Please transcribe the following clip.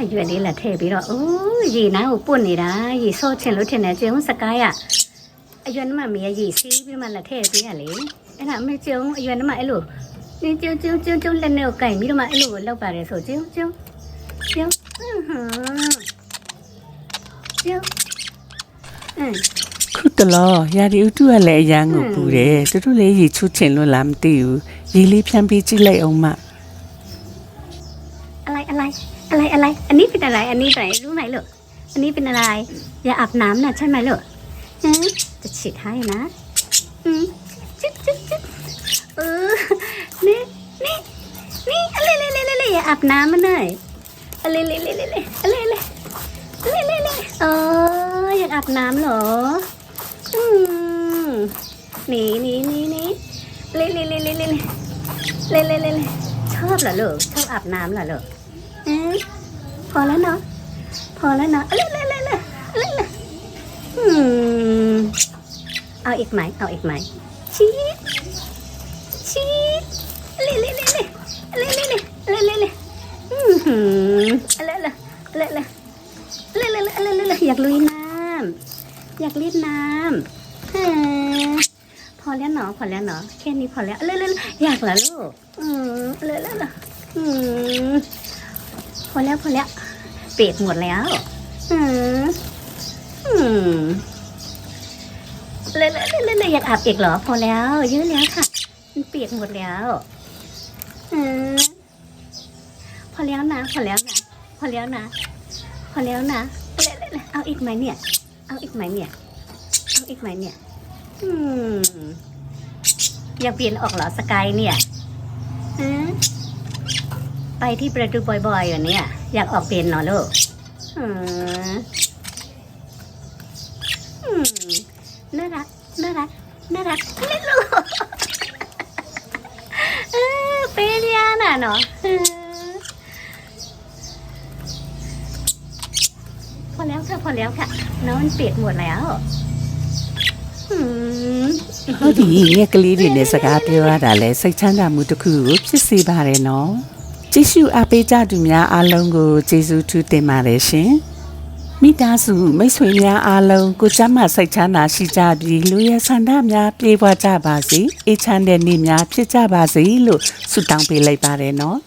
အရွက်လေးလာထည့်ပြီးတော့အိုးရေနှောင်းကိုပွတ်နေတာရေစော့ချင်လို့ထင်တယ်ကျုံစကားရအရွက်နှမမေရေစီးပြီးမှလာထည့်ပေးရလေအဲ့ဒါအမေကျုံအရွက်နှမအဲ့လိုကျုံကျုံကျုံကျုံကျုံလက်နဲ့ကိုကင်ပြီးတော့မှအဲ့လိုကိုလောက်ပါတယ်ဆိုကျုံကျုံကျုံကျုံအင်းခုတလောရာဒီဥတုကလည်းအရန်ကိုပူတယ်သူတို့လည်းရေချွတ်ချင်လို့လားမသိဘူးရေလေးဖြန်းပြီးကြည့်လိုက်အောင်မအလိုက်အလိုက် อะไรอะไร อันนี้เป็นอะไร อันนี้ไหนรู้ไหมลูกอันนี้เป็นอะไรอย่าอาบน้ำนะใช่ไหมลูกฮะจะฉีดให้นะอืมจิ๊บจิ๊บจิ๊บเออนี่นี่นี่อะไรเลยเลยเลยอย่าอาบน้ำมาหน่อยอะไรเลยเลยเลยเลยอะไรเลยอะไรเลยเลยเอออยากอาบน้ำเหรออืมนี่นี่นี่นี่เลยเลยเลยเลยเลยเลยเลยเลยชอบเหรอลูกชอบอาบน้ำเหรอลูกเอ๊ะ พอแล้วเนาะ พอแล้วเนาะเล่นเล่นเล่นเล่นเล่นเอาอีกไหม เอาอีกไหมชีสชีสเล่นเล่นเล่นเล่นเล่นเล่นเล่นเล่นเล่นอืมหืมเล่นเล่นเล่นเล่นเล่นเล่นเล่นเล่นเล่อยากลุยน้ำอยากเล่นน้ำพอแล้วเนาะพอแล้วเนาะแค่นี้พอแล้วเล่นเล่อยากเหรอลูกอืมเล่นเล่นอืม พอแล้วพอแล้ว เปียกหมดแล้ว อืมอืมเลยเลยเลยเลยอยากอาบอีกเหรอ พอแล้ว เยอะแล้วค่ะ มันเปียกหมดแล้ว อืมพอแล้วนะ พอแล้วนะ พอแล้วนะ พอแล้วนะเลยเลยเลยเอาอีกไหมเนี่ย เอาอีกไหมเนี่ย เอาอีกไหมเนี่ย อืมอยากเปลี่ยนออกเหรอสกายเนี่ยฮะ ไปที่ประตูบ่อยๆอย่างเนี้ยอยากออกเป็นเหรอลูกอืมอืมน่ารัก น่ารัก น่ารักเล่นลูกเออเป็นยาน่ะเนาะเออพอแล้วค่ะ พอแล้วค่ะ น้องมันเปียกหมดแล้วอืม ဟုတ်ဒီငှက်ကလေးတွေနဲ့စကားပြောရတာလဲစိတ်ချမ်းသာမှုတစ်ခုကိုဖြစ်စေပါတယ်နော် ကြည့်ရှုအားပေးကြသူများအားလုံးကိုကျေးဇူးထူးတင်ပါတယ်ရှင်မိသားစုမိတ်ဆွေများအားလုံးကိုကြမ်းမှစိတ်ချမ်းသာရှိကြပြီးလူရဲ့ဆန္ဒများပြေဝကြပါစေအေးချမ်းတဲ့နေ့များဖြစ်ကြပါစေလို့ဆုတောင်းပေးလိုက်ပါတယ်နော်